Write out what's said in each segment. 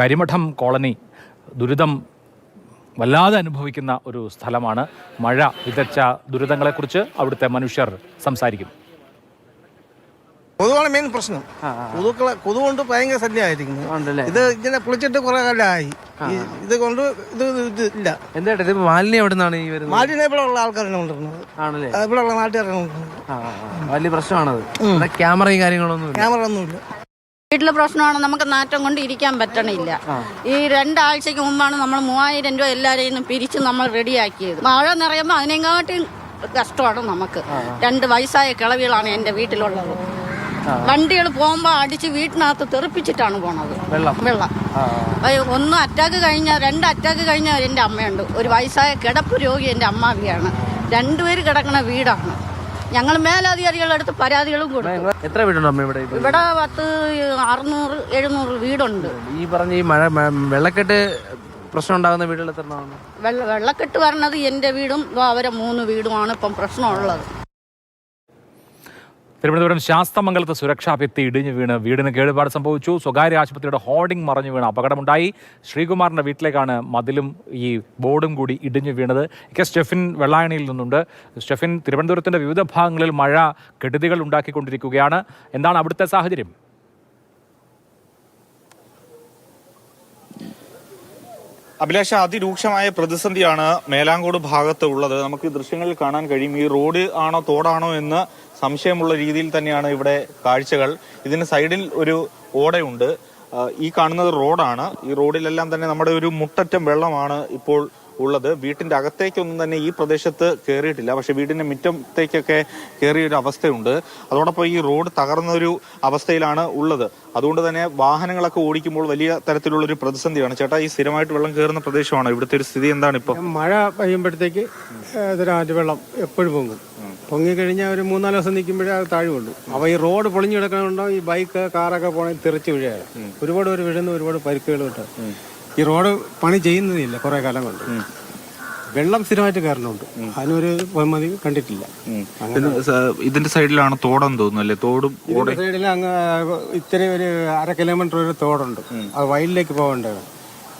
Karimadom colony ദുരിതം വല്ലാതെ അനുഭവിക്കുന്ന ഒരു സ്ഥലമാണ്. മഴ വിതച്ച ദുരിതങ്ങളെക്കുറിച്ച് അവിടുത്തെ മനുഷ്യർ സംസാരിക്കും. കൊതുവാണ് മെയിൻ പ്രശ്നം. കൊതുക്കളെ കൊതു കൊണ്ട് ഭയങ്കര ശല്യമായിരിക്കുന്നു. ഇത് ഇങ്ങനെ കുളിച്ചിട്ട് കുറെ കാലമായി ഇത് കൊണ്ട് ഇത് ഇല്ല. എന്താ ഇത് മാലിന്യം എവിടെ നിന്നാണ് ഈ വരുന്നത്? മാലിന്യം ഇവിടെ ഉള്ള ആൾക്കാരാണ് കൊണ്ടിരുന്നത് ആണല്ലേ? ഇവിടെ ഉള്ള നാട്ടുകാരാണ് ആ. വലിയ പ്രശ്നമാണത്. ക്യാമറയും കാര്യങ്ങളൊന്നും ക്യാമറ ക്യാമറ ഒന്നുമില്ല. വീട്ടിലെ പ്രശ്നമാണ് നമുക്ക് നാറ്റം കൊണ്ട് ഇരിക്കാൻ പറ്റണില്ല. ഈ രണ്ടാഴ്ചക്ക് മുമ്പാണ് നമ്മൾ മൂവായിരം രൂപ എല്ലാവരെയും പിരിച്ച് നമ്മൾ റെഡിയാക്കിയത്. മഴ നിറയുമ്പോൾ അതിനെക്കാട്ടും കഷ്ടമാണ് നമുക്ക്. രണ്ട് വയസ്സായ കിളവികളാണ് എന്റെ വീട്ടിലുള്ളത്. വണ്ടികൾ പോകുമ്പോൾ അടിച്ച് വീട്ടിനകത്ത് തെറിപ്പിച്ചിട്ടാണ് പോണത്. വെള്ളം. വെള്ളം. ഒന്ന് അറ്റാക്ക് കഴിഞ്ഞ രണ്ട് അറ്റാക്ക് കഴിഞ്ഞ എന്റെ അമ്മയുണ്ട്. ഒരു വയസ്സായ കിടപ്പ് രോഗി എന്റെ അമ്മാവിയാണ്. രണ്ടുപേര് കിടക്കുന്ന വീടാണ്. ഞങ്ങൾ മേലധികാരികളുടെ അടുത്ത് പരാതികളും കൊടുക്കും. എത്ര വീടുണ്ടോ അമ്മ ഇവിടെ? ഇവിടെ പത്ത് അറുന്നൂറ് എഴുന്നൂറ് വീടുണ്ട്. ഈ പറഞ്ഞ ഈ മഴ വെള്ളക്കെട്ട് പ്രശ്നം ഉണ്ടാകുന്ന വീടുകൾ എത്ര വെള്ള വെള്ളക്കെട്ട് പറഞ്ഞത് എന്റെ വീടും അവരെ മൂന്ന് വീടുമാണ് ഇപ്പം പ്രശ്നമുള്ളത്. തിരുവനന്തപുരം ശാസ്തമംഗലത്ത് സുരക്ഷാ ഭിത്തി ഇടിഞ്ഞു വീണ്. വീടിന് കേടുപാട് സംഭവിച്ചു. സ്വകാര്യ ആശുപത്രിയുടെ ഹോർഡിംഗ് മറഞ്ഞു വീണ്. അപകടമുണ്ടായി. ശ്രീകുമാറിന്റെ വീട്ടിലേക്കാണ് മതിലും ഈ ബോർഡും കൂടി ഇടിഞ്ഞു വീണത്. കെ സ്റ്റെഫിൻ വെള്ളായണിയിൽ നിന്നുണ്ട്. സ്റ്റെഫിൻ തിരുവനന്തപുരത്തിന്റെ വിവിധ ഭാഗങ്ങളിൽ മഴ കെടുതികൾ ഉണ്ടാക്കിക്കൊണ്ടിരിക്കുകയാണ്. എന്താണ് അവിടുത്തെ സാഹചര്യം? അഭിലാഷ അതിരൂക്ഷമായ പ്രതിസന്ധിയാണ് മേലാങ്കോട് ഭാഗത്ത് ഉള്ളത്. നമുക്ക് ദൃശ്യങ്ങളിൽ കാണാൻ കഴിയും. ഈ റോഡ് ആണോ തോടാണോ എന്ന് സംശയമുള്ള രീതിയിൽ തന്നെയാണ് ഇവിടെ കാഴ്ചകൾ. ഇതിന് സൈഡിൽ ഒരു ഓടയുണ്ട്. ഈ കാണുന്നത് റോഡാണ്. ഈ റോഡിലെല്ലാം തന്നെ നമ്മുടെ ഒരു മുട്ടറ്റം വെള്ളമാണ് ഇപ്പോൾ ഉള്ളത്. വീട്ടിന്റെ അകത്തേക്കൊന്നും തന്നെ ഈ പ്രദേശത്ത് കയറിയിട്ടില്ല പക്ഷെ വീടിന്റെ മുറ്റത്തേക്കൊക്കെ കയറിയ ഒരു അവസ്ഥയുണ്ട്. അതോടൊപ്പം ഈ റോഡ് തകർന്നൊരു അവസ്ഥയിലാണ് ഉള്ളത്. അതുകൊണ്ട് തന്നെ വാഹനങ്ങളൊക്കെ ഓടിക്കുമ്പോൾ വലിയ തരത്തിലുള്ള ഒരു പ്രതിസന്ധിയാണ്. ചേട്ടാ ഈ സ്ഥിരമായിട്ട് വെള്ളം കയറുന്ന പ്രദേശമാണ്? ഇവിടുത്തെ ഒരു സ്ഥിതി എന്താണ് ഇപ്പോൾ മഴ പെയ്യുമ്പോഴത്തേക്ക് വെള്ളം എപ്പോഴും പൊങ്ങും. പൊങ്ങിക്കഴിഞ്ഞാൽ ഒരു മൂന്നാൽ ദിവസം നിൽക്കുമ്പോഴേ അത് താഴെ കൊണ്ടു അപ്പോൾ ഈ റോഡ് പൊളിഞ്ഞു കിടക്കണമുണ്ടോ ഈ ബൈക്ക് കാറൊക്കെ പോണ തെറിച്ച് വീഴുകയാണ് ഒരുപാട് പേര് വീഴുന്നു ഒരുപാട് പരിക്കുകൾ കിട്ടും ഈ റോഡ് പണി ചെയ്യുന്നതില്ല കുറെ കാലം കൊണ്ട്. വെള്ളം സ്ഥിരമായിട്ട് കയറുന്നുണ്ട് അതിനൊരു ബഹുമതി കണ്ടിട്ടില്ല. ഇതിന്റെ സൈഡിലാണ് തോടെന്ന് തോന്നുന്നു അല്ലേ? തോടും സൈഡിൽ അങ്ങ് ഇത്തിരി ഒരു അര കിലോമീറ്റർ ഒരു തോടുണ്ട്. അത് വയലിലേക്ക് പോകേണ്ടത്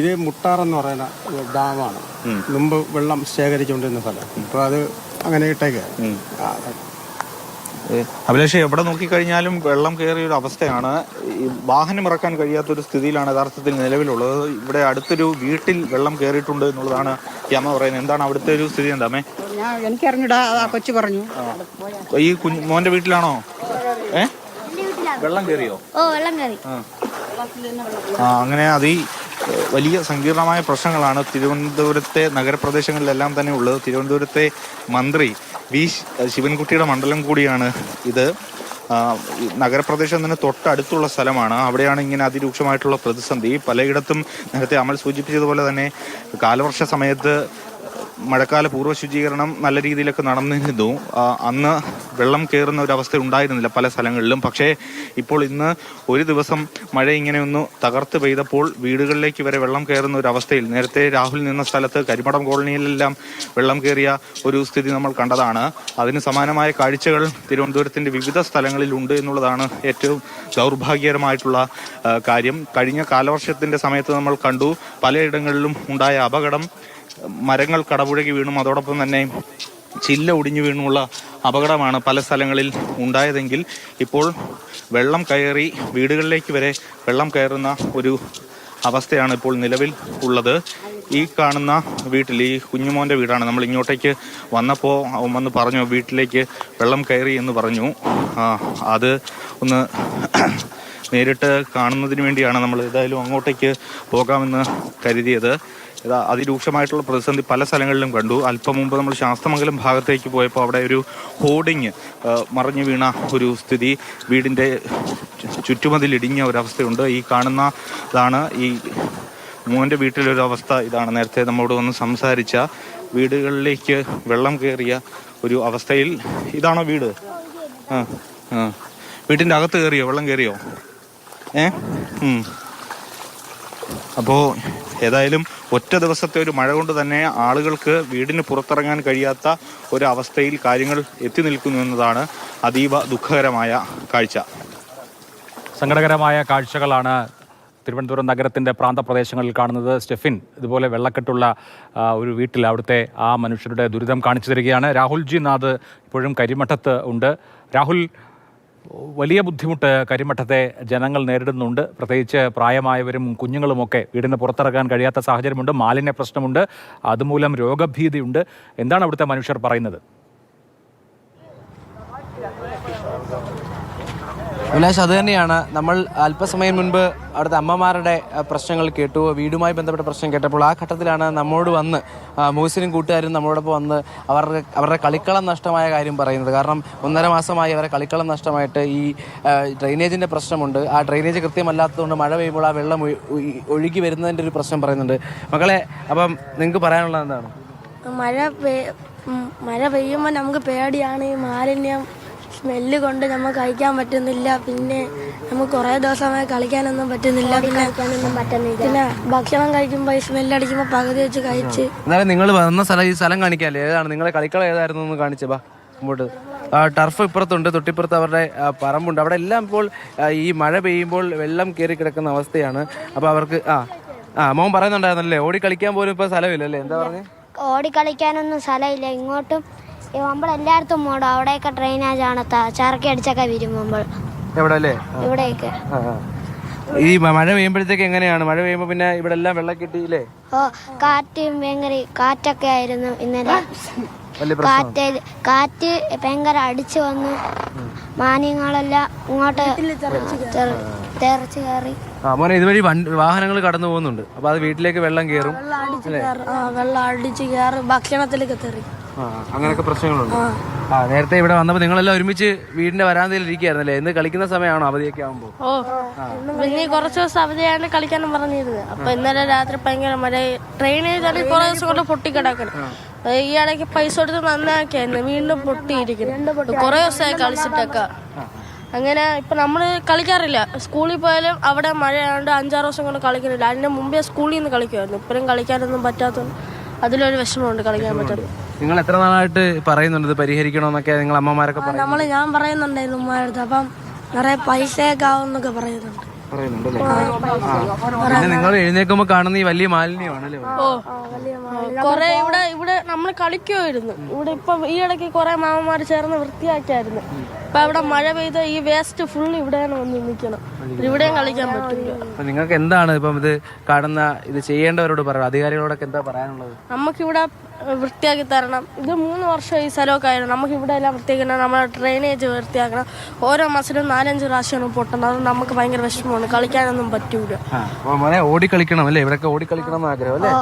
ഇത് മുട്ടാറെന്ന് പറയുന്ന ഡാമാണ്. മുമ്പ് വെള്ളം ശേഖരിച്ചുകൊണ്ടിരുന്ന സ്ഥലം. ഇപ്പൊ അത് അങ്ങനെ ഇട്ടേക്ക്. അഭിലാഷ് എവിടെ നോക്കിക്കഴിഞ്ഞാലും വെള്ളം കയറിയ ഒരു അവസ്ഥയാണ്. ഈ വാഹനം ഇറക്കാൻ കഴിയാത്ത ഒരു സ്ഥിതിയിലാണ് യഥാർത്ഥത്തിൽ നിലവിലുള്ളത്. ഇവിടെ അടുത്തൊരു വീട്ടിൽ വെള്ളം കയറിയിട്ടുണ്ട് എന്നുള്ളതാണ് ഈ അമ്മ പറയുന്നത്. എന്താണ് അവിടുത്തെ ഒരു സ്ഥിതി? എന്താ അമ്മേ? ഞാൻ എനിക്കറിഞ്ഞൂടാ കൊച്ചു പറഞ്ഞു. ഈ കുഞ്ഞു മോന്റെ വീട്ടിലാണോ? ഏ? വെള്ളം കയറിയോ? ഓ വെള്ളം കയറി. ആ. അങ്ങനെ അത് വലിയ സങ്കീർണമായ പ്രശ്നങ്ങളാണ് തിരുവനന്തപുരത്തെ നഗരപ്രദേശങ്ങളിലെല്ലാം തന്നെ ഉള്ളത്. തിരുവനന്തപുരത്തെ മന്ത്രി വി ശിവൻകുട്ടിയുടെ മണ്ഡലം കൂടിയാണ് ഇത്. നഗരപ്രദേശം തന്നെ തൊട്ടടുത്തുള്ള സ്ഥലമാണ്. അവിടെയാണ് ഇങ്ങനെ അതിരൂക്ഷമായിട്ടുള്ള പ്രതിസന്ധി. പലയിടത്തും നേരത്തെ അമൽ സൂചിപ്പിച്ചതുപോലെ തന്നെ കാലവർഷ സമയത്ത് മഴക്കാല പൂർവ ശുചീകരണം നല്ല രീതിയിലൊക്കെ നടന്നിരുന്നു അന്ന് വെള്ളം കയറുന്ന ഒരു അവസ്ഥ ഉണ്ടായിരുന്നില്ല പല സ്ഥലങ്ങളിലും. പക്ഷേ ഇപ്പോൾ ഇന്ന് ഒരു ദിവസം മഴ ഇങ്ങനെ ഒന്ന് തകർത്ത് പെയ്തപ്പോൾ വീടുകളിലേക്ക് വരെ വെള്ളം കയറുന്ന ഒരു അവസ്ഥയിൽ നേരത്തെ രാഹുൽ നിന്ന സ്ഥലത്ത് കരിമടം കോളനിയിലെല്ലാം വെള്ളം കയറിയ ഒരു സ്ഥിതി നമ്മൾ കണ്ടതാണ്. അതിന് സമാനമായ കാഴ്ചകൾ തിരുവനന്തപുരത്തിന്റെ വിവിധ സ്ഥലങ്ങളിൽ ഉണ്ട് എന്നുള്ളതാണ് ഏറ്റവും ദൗർഭാഗ്യകരമായിട്ടുള്ള കാര്യം. കഴിഞ്ഞ കാലവർഷത്തിന്റെ സമയത്ത് നമ്മൾ കണ്ടു പലയിടങ്ങളിലും ഉണ്ടായ അപകടം മരങ്ങൾ കടപുഴകി വീണും അതോടൊപ്പം തന്നെ ചില്ല ഒടിഞ്ഞു വീണുമുള്ള അപകടമാണ് പല സ്ഥലങ്ങളിൽ ഉണ്ടായതെങ്കിൽ ഇപ്പോൾ വെള്ളം കയറി വീടുകളിലേക്ക് വരെ വെള്ളം കയറുന്ന ഒരു അവസ്ഥയാണ് ഇപ്പോൾ നിലവിൽ ഉള്ളത്. ഈ കാണുന്ന വീട്ടിൽ ഈ കുഞ്ഞുമോന്റെ വീടാണ്. നമ്മൾ ഇങ്ങോട്ടേക്ക് വന്നപ്പോൾ അവൻ വന്ന് പറഞ്ഞു വീട്ടിലേക്ക് വെള്ളം കയറി എന്ന് പറഞ്ഞു. അത് ഒന്ന് നേരിട്ട് കാണുന്നതിന് വേണ്ടിയാണ് നമ്മൾ ഏതായാലും അങ്ങോട്ടേക്ക് പോകാമെന്ന് കരുതിയത്. ഇതാ അതിരൂക്ഷമായിട്ടുള്ള പ്രതിസന്ധി പല സ്ഥലങ്ങളിലും കണ്ടു. അല്പം മുമ്പ് നമ്മൾ ശാസ്തമംഗലം ഭാഗത്തേക്ക് പോയപ്പോൾ അവിടെ ഒരു ഹോർഡിങ് മറിഞ്ഞു വീണ ഒരു സ്ഥിതി. വീടിന്റെ ചുറ്റുമതിലിടിഞ്ഞ ഒരവസ്ഥയുണ്ട്. ഈ കാണുന്നതാണ് ഈ മോന്റെ വീട്ടിലൊരു അവസ്ഥ ഇതാണ് നേരത്തെ നമ്മോട് വന്ന് സംസാരിച്ച വീടുകളിലേക്ക് വെള്ളം കയറിയ ഒരു അവസ്ഥയിൽ. ഇതാണോ വീട്? ആ ആ. വീട്ടിന്റെ അകത്ത് കയറിയോ? വെള്ളം കയറിയോ? ഏ? അപ്പോൾ അപ്പോ ഏതായാലും ഒറ്റ ദിവസത്തെ ഒരു മഴ കൊണ്ട് തന്നെ ആളുകൾക്ക് വീടിന് പുറത്തിറങ്ങാൻ കഴിയാത്ത ഒരവസ്ഥയിൽ കാര്യങ്ങൾ എത്തി നിൽക്കുന്നു എന്നതാണ് അതീവ ദുഃഖകരമായ കാഴ്ച. സങ്കടകരമായ കാഴ്ചകളാണ് തിരുവനന്തപുരം നഗരത്തിന്റെ പ്രാന്തപ്രദേശങ്ങളിൽ കാണുന്നത്. സ്റ്റെഫിൻ ഇതുപോലെ വെള്ളക്കെട്ടുള്ള ഒരു വീട്ടിൽ അവിടുത്തെ ആ മനുഷ്യരുടെ ദുരിതം കാണിച്ചു തരികയാണ്. രാഹുൽജി നാഥ് ഇപ്പോഴും കരിമഠത്ത് ഉണ്ട്. രാഹുൽ വലിയ ബുദ്ധിമുട്ട് കരിമഠത്തെ ജനങ്ങൾ നേരിടുന്നുണ്ട്. പ്രത്യേകിച്ച് പ്രായമായവരും കുഞ്ഞുങ്ങളുമൊക്കെ വീടിന് പുറത്തിറങ്ങാൻ കഴിയാത്ത സാഹചര്യമുണ്ട്. മാലിന്യ പ്രശ്നമുണ്ട് അതുമൂലം രോഗഭീതിയുണ്ട്. എന്താണ് അവിടുത്തെ മനുഷ്യർ പറയുന്നത്? അഭിലാഷ് അത് തന്നെയാണ്. നമ്മൾ അല്പസമയം മുൻപ് അവിടുത്തെ അമ്മമാരുടെ പ്രശ്നങ്ങൾ കേട്ടു. വീടുമായി ബന്ധപ്പെട്ട പ്രശ്നം കേട്ടപ്പോൾ ആ ഘട്ടത്തിലാണ് നമ്മോട് വന്ന് മൂസിനും കൂട്ടുകാരും നമ്മളോടൊപ്പം വന്ന് അവരുടെ അവരുടെ കളിക്കളം നഷ്ടമായ കാര്യം പറയുന്നത്. കാരണം ഒന്നര മാസമായി അവരെ കളിക്കളം നഷ്ടമായിട്ട് ഈ ഡ്രെയിനേജിന്റെ പ്രശ്നമുണ്ട്. ആ ഡ്രെയിനേജ് കൃത്യമല്ലാത്തതുകൊണ്ട് മഴ പെയ്യുമ്പോൾ ആ വെള്ളം ഒഴു- ഒഴു- ഒഴുകി വരുന്നതിന്റെ ഒരു പ്രശ്നം പറയുന്നുണ്ട്. മകളെ അപ്പം നിങ്ങൾക്ക് പറയാനുള്ളത് എന്താണ്? മഴ മഴ പെയ്യുമ്പോൾ നമുക്ക് പേടിയാണ് ഈ മാലിന്യം സ്മെല്ല് കൊണ്ട് നമുക്ക് കഴിക്കാൻ പറ്റുന്നില്ല. പിന്നെ നമുക്ക് കുറേ ദിവസമായി കളിക്കാനൊന്നും പറ്റുന്നില്ല. പിന്നെ പിന്നെ ഭക്ഷണം കഴിക്കുമ്പോൾ ഈ സ്മെല്ലടിക്കുമ്പോൾ പകുതി വെച്ച് കഴിച്ച് എന്നാലും നിങ്ങൾ വന്ന സ്ഥലം ഈ സ്ഥലം കാണിക്കാല്ലേ? ഏതാണ്? നിങ്ങളെ കളിക്കളം ഏതായിരുന്നു എന്ന് കാണിച്ചേ ബാ മുമ്പോട്ട് ടർഫ് ഇപ്പുറത്തുണ്ട് തൊട്ടിപ്പുറത്ത് അവരുടെ പറമ്പുണ്ട്. അവിടെ എല്ലാം ഇപ്പോൾ ഈ മഴ പെയ്യുമ്പോൾ വെള്ളം കയറി കിടക്കുന്ന അവസ്ഥയാണ്. അപ്പോൾ അവർക്ക് ആ ആ മോൻ പറയുന്നുണ്ടായിരുന്നല്ലേ ഓടി കളിക്കാൻ പോലും ഇപ്പോൾ സ്ഥലമില്ലല്ലേ? എന്താ പറഞ്ഞേ? ഓടിക്കളിക്കാനൊന്നും സ്ഥലമില്ല. ഇങ്ങോട്ടും ഈ നമ്മളെല്ലായിടത്തും മോടും അവിടെയൊക്കെ ഡ്രെയിനേജ് ആണ് ചറക്കി അടിച്ചൊക്കെ വരും നമ്മൾ. എവിടെ അല്ലേ ഇവിടെയൊക്കെ. ഈ മഴ പെയ്യുമ്പോഴത്തേക്ക് എങ്ങനെയാണ്? മഴ പെയ്യുമ്പോ പിന്നെ ഇവിടെ എല്ലാം വെള്ളം കിട്ടിയില്ലേ ഓ കാറ്റ് ഭയങ്കര കാറ്റൊക്കെ ആയിരുന്നു ഇന്നലെ. വലിയ കാറ്റ് കാറ്റ് ഭയങ്കര അടിച്ചു വന്നു. മാന്യങ്ങളെല്ലാം ഇങ്ങോട്ട് തെറി- തെറിച്ച് കയറി. ആ മോനെ ഇതുവഴി വാഹനങ്ങൾ കടന്നു പോകുന്നുണ്ട്. അപ്പൊ അത് വീട്ടിലേക്ക് വെള്ളം കയറും. വെള്ളം അടിച്ച് കയറും ഭക്ഷണത്തിലേക്ക് തെറി. അങ്ങനെയൊക്കെ പ്രശ്നങ്ങളുണ്ട്. ആ. നേരത്തെ ഇവിടെ വന്നപ്പോ നിങ്ങളെല്ലാം ഒരുമിച്ച് വീടിന്റെ വരാന്തയിൽ ഇരിക്കുകയായിരുന്നല്ലേ? ഇന്ന് കളിക്കുന്ന സമയമാണോ അവധിയൊക്കെ ആവുമ്പോ? ഓ പിന്നെ കുറച്ച് ദിവസം അവധിയാണ് കളിക്കാനും പറഞ്ഞിരുന്നത് അപ്പൊ ഇന്നലെ രാത്രി ഭയങ്കര മഴ. ട്രെയിനിൽ തന്നെ കുറെ ദിവസം കൊണ്ട് പൊട്ടിക്കിടക്കണം ഈ ഇടയ്ക്ക് പൈസ കൊടുത്ത് നന്നാക്കിയായിരുന്നു. വീണ്ടും പൊട്ടിയിരിക്കുന്നു. കുറെ ദിവസമായി കളിച്ചിട്ടൊക്കെ. അങ്ങനെ ഇപ്പൊ നമ്മൾ കളിക്കാറില്ല. സ്കൂളിൽ പോയാലും അവിടെ മഴയാണ്ട് അഞ്ചാറ് ദിവസം കൊണ്ട് കളിക്കുന്നില്ല. അതിന്റെ മുമ്പേ സ്കൂളിൽ നിന്ന് കളിക്കുമായിരുന്നു ഇപ്പഴും കളിക്കാനൊന്നും പറ്റാത്തതുകൊണ്ട് അതിലൊരു വിഷമമുണ്ട് കളിക്കാൻ പറ്റുന്നത് നിങ്ങൾ എത്ര നാളായിട്ട് പറയുന്നുണ്ട് ഇത് പരിഹരിക്കണമെന്നൊക്കെ നിങ്ങൾ അമ്മമാരൊക്കെ പറയും നമ്മൾ ഞാൻ പറയുന്നുണ്ടായിരുന്നു ഉമ്മാരടുത്ത് അപ്പം നിറയെ പൈസയൊക്കെ ആവുന്നൊക്കെ പറയുന്നുണ്ട്. പറയുന്നുണ്ടല്ലേ? ആ. പിന്നെ നിങ്ങൾ എഴുന്നേക്കുമ്പോൾ കാണുന്ന ഈ വലിയ മാലിന്യമാണല്ലേ കൊറേ ഇവിടെ ഇവിടെ നമ്മൾ കളിക്കുമായിരുന്നു ഇവിടെ ഇപ്പൊ ഈ ഇടയ്ക്ക് കൊറേ മാമന്മാർ ചേർന്ന് വൃത്തിയാക്കിയായിരുന്നു. ഇപ്പൊ അവിടെ മഴ പെയ്ത ഈ വേസ്റ്റ് ഫുൾ ഇവിടെയാണ് വന്ന് നിൽക്കണം ഇവിടെയും കളിക്കാൻ പറ്റില്ല അപ്പൊ നിങ്ങൾക്ക് എന്താണ് ഇപ്പം ഇത് കാണുന്ന ഇത് ചെയ്യേണ്ടവരോട് പറയാം അധികാരികളോടൊക്കെ എന്താ പറയാനുള്ളത്? നമുക്കിവിടെ വൃത്തിയാക്കി തരണം. ഇത് മൂന്ന് വർഷം ഈ സ്ഥലമൊക്കെ ആയിരുന്നു. നമുക്ക് ഇവിടെ എല്ലാം വൃത്തിയാക്കണം നമ്മുടെ ഡ്രെയിനേജ് വൃത്തിയാക്കണം. ഓരോ മാസത്തിലും നാലഞ്ച് പ്രാവശ്യമാണ് പൊട്ടുന്നത്. അത് നമുക്ക് ഭയങ്കര വിഷമമാണ്. കളിക്കാനൊന്നും പറ്റൂല. ഓടി കളിക്കണം അല്ലേ? ഇവരൊക്കെ ഓടി കളിക്കണം ആഗ്രഹം അല്ലേ?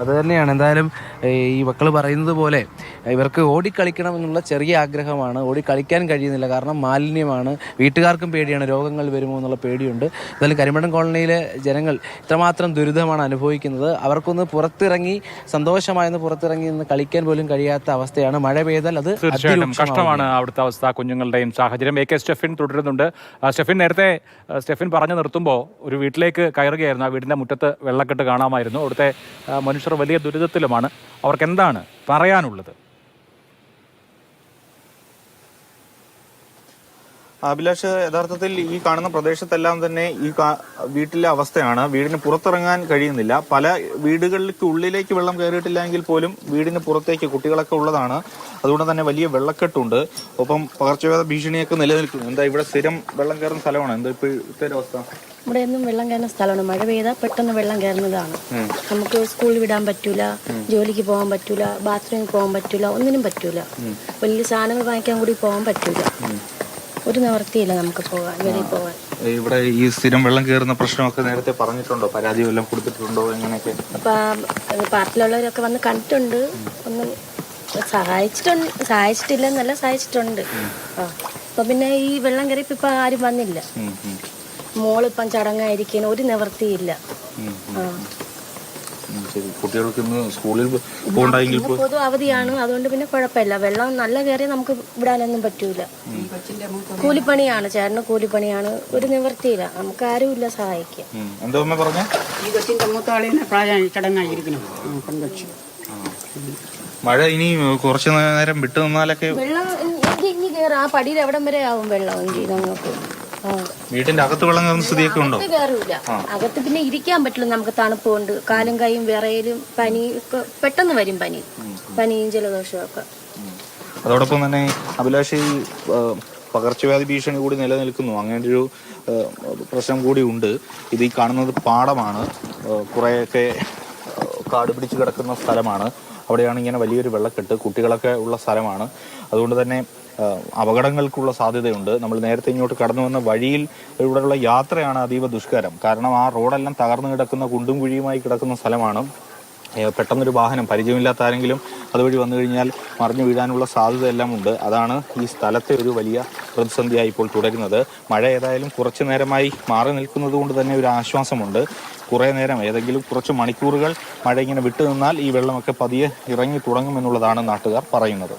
അത് തന്നെയാണ്. എന്തായാലും ഈ മക്കൾ പറയുന്നത് പോലെ ഇവർക്ക് ഓടിക്കളിക്കണം എന്നുള്ള ചെറിയ ആഗ്രഹമാണ്. ഓടിക്കളിക്കാൻ കഴിയുന്നില്ല. കാരണം മാലിന്യമാണ്. വീട്ടുകാർക്കും പേടിയാണ്. രോഗങ്ങൾ വരുമോ എന്നുള്ള പേടിയുണ്ട്. എന്തായാലും കരിമടം കോളനിയിലെ ജനങ്ങൾ ഇത്രമാത്രം ദുരിതമാണ് അനുഭവിക്കുന്നത്. അവർക്കൊന്ന് പുറത്തിറങ്ങി സന്തോഷമായൊന്ന് പുറത്തിറങ്ങി നിന്ന് കളിക്കാൻ പോലും കഴിയാത്ത അവസ്ഥയാണ്. മഴ പെയ്താൽ അത് തീർച്ചയായിട്ടും. കഷ്ടമാണ് അവിടുത്തെ അവസ്ഥ കുഞ്ഞുങ്ങളുടെയും സാഹചര്യം. എ കെ സ്റ്റെഫിൻ തുടരുന്നുണ്ട്. സ്റ്റെഫിൻ നേരത്തെ സ്റ്റെഫിൻ പറഞ്ഞു നിർത്തുമ്പോൾ ഒരു വീട്ടിലേക്ക് കയറുകയായിരുന്നു. ആ വീടിന്റെ മുറ്റത്ത് വെള്ളക്കെട്ട് കാണാമായിരുന്നു. അവിടുത്തെ മനുഷ്യർ വലിയ ദുരിതത്തിലുമാണ്. അവർക്ക് എന്താണ് പറയാനുള്ളത്? അഭിലാഷ് യഥാർത്ഥത്തിൽ ഈ കാണുന്ന പ്രദേശത്തെല്ലാം തന്നെ ഈ വീട്ടിലെ അവസ്ഥയാണ്. വീടിന് പുറത്തിറങ്ങാൻ കഴിയുന്നില്ല. പല വീടുകളിലേക്ക് ഉള്ളിലേക്ക് വെള്ളം കയറിയിട്ടില്ല പോലും വീടിന് പുറത്തേക്ക് കുട്ടികളൊക്കെ ഉള്ളതാണ്. അതുകൊണ്ട് തന്നെ വലിയ വെള്ളക്കെട്ടുണ്ട്. ഒപ്പം പകർച്ചവ്യാധ ഭീഷണിയൊക്കെ നിലനിൽക്കുന്നു. എന്താ ഇവിടെ സ്ഥിരം വെള്ളം കയറുന്ന സ്ഥലമാണ്? എന്താ ഇപ്പോഴത്തെ അവസ്ഥ? ഇവിടെ ഒന്നും വെള്ളം കയറുന്ന സ്ഥലമാണ്. മഴ പെയ്താൽ പെട്ടെന്ന് വെള്ളം കയറുന്നതാണ്. നമുക്ക് സ്കൂളിൽ വിടാൻ പറ്റൂല ജോലിക്ക് പോകാൻ പറ്റൂല ബാത്റൂമിൽ പോകാൻ പറ്റൂല ഒന്നിനും പറ്റൂല. വലിയ സാധനങ്ങൾ വാങ്ങിക്കാൻ കൂടി പോകാൻ പറ്റൂല. ഒരു നിവർത്തിയില്ല നമുക്ക് പോകാൻ വെളിയിൽ പോകാൻ. ഇവിടെ ഈ സ്ഥിരം വെള്ളം കയറുന്ന പ്രശ്നമൊക്കെ നേരത്തെ പറഞ്ഞിട്ടുണ്ടോ? പരാതി വല്ലതും കൊടുത്തിട്ടുണ്ടോ? എങ്ങനെയൊക്കെ? അപ്പം പാർട്ടിലുള്ളവരൊക്കെ വന്ന് കണ്ടിട്ടുണ്ട്. ഒന്നും സഹായിച്ചിട്ടുണ്ട് സഹായിച്ചിട്ടില്ല എന്നല്ല സഹായിച്ചിട്ടുണ്ട് ആ. അപ്പൊ പിന്നെ ഈ വെള്ളം കയറിയപ്പോ ഇപ്പൊ ആരും വന്നില്ല. മോളിപ്പം ചടങ്ങായിരിക്കണം ഒരു നിവർത്തിയില്ല. ഉം, ഉം. ആ. ശരി. കുട്ടികൾക്ക് ഇന്ന് സ്കൂളിൽ പോകണ്ടെങ്കിൽ ഇന്ന് പൊതു അവധിയാണ്. അതുകൊണ്ട് പിന്നെ കുഴപ്പമില്ല. വെള്ളം നല്ല കയറി നമുക്ക് വിടാനൊന്നും പറ്റൂല. കൂലിപ്പണിയാണ്. ചേട്ടന് കൂലിപ്പണിയാണ്. ഒരു നിവൃത്തിയില്ല നമുക്ക് ആരുമില്ല സഹായിക്കാൻ എന്താ അമ്മ പറഞ്ഞേ? ഈ കൊച്ചിന്റെ മൂത്താളിനെ പ്രായം ചടങ്ങായിരിക്കണം ആ, മഴ ഇനി കുറച്ചു നേരം വിട്ടു നിന്നാലൊക്കെ വെള്ളം ഇനി ഇനി ആ പടിയിൽ എവിടം വരെ ആവും വെള്ളം? എങ്കിൽ ഞങ്ങൾക്ക് വീട്ടിന്റെ അകത്ത് വെള്ളം കയറുന്ന സ്ഥിതിയൊക്കെ ഉണ്ടോ? അകത്ത് പിന്നെ ഇരിക്കാൻ പറ്റില്ല നമുക്ക് തണുപ്പ് കൊണ്ട്. കാലും കൈയും വിറയലും പനി ഒക്കെ പെട്ടെന്ന് വരും പനി. പനിയും ജലദോഷവും ഒക്കെ അതോടൊപ്പം തന്നെ അഭിലാഷ് പകർച്ചവ്യാധി ഭീഷണി കൂടി നിലനിൽക്കുന്നു. അങ്ങനെ ഒരു പ്രശ്നം കൂടി ഉണ്ട്. ഇത് ഈ കാണുന്നത് പാടമാണ്. കുറേയൊക്കെ കാട് പിടിച്ച് കിടക്കുന്ന സ്ഥലമാണ്. അവിടെയാണ് ഇങ്ങനെ വലിയൊരു വെള്ളക്കെട്ട്. കുട്ടികളൊക്കെ ഉള്ള സ്ഥലമാണ്. അതുകൊണ്ട് തന്നെ അപകടങ്ങൾക്കുള്ള സാധ്യതയുണ്ട്. നമ്മൾ നേരത്തെ ഇങ്ങോട്ട് കടന്നു വന്ന വഴിയിൽ ഇവിടെയുള്ള യാത്രയാണ് അതീവ ദുഷ്കരം. കാരണം ആ റോഡെല്ലാം തകർന്നു കിടക്കുന്ന കുണ്ടും കുഴിയുമായി കിടക്കുന്ന സ്ഥലമാണ്. പെട്ടെന്നൊരു വാഹനം പരിചയമില്ലാത്ത ആരെങ്കിലും അതുവഴി വന്നു കഴിഞ്ഞാൽ മറിഞ്ഞു വീഴാനുള്ള സാധ്യത എല്ലാം ഉണ്ട്. അതാണ് ഈ സ്ഥലത്തെ ഒരു വലിയ പ്രതിസന്ധിയായി ഇപ്പോൾ തുടരുന്നത്. മഴ ഏതായാലും കുറച്ചു നേരമായി മാറി നിൽക്കുന്നത് കൊണ്ട് തന്നെ ഒരു ആശ്വാസമുണ്ട്. കുറേ നേരം ഏതെങ്കിലും കുറച്ച് മണിക്കൂറുകൾ മഴ ഇങ്ങനെ വിട്ടു നിന്നാൽ ഈ വെള്ളമൊക്കെ പതിയെ ഇറങ്ങി തുടങ്ങുമെന്നുള്ളതാണ് നാട്ടുകാർ പറയുന്നത്.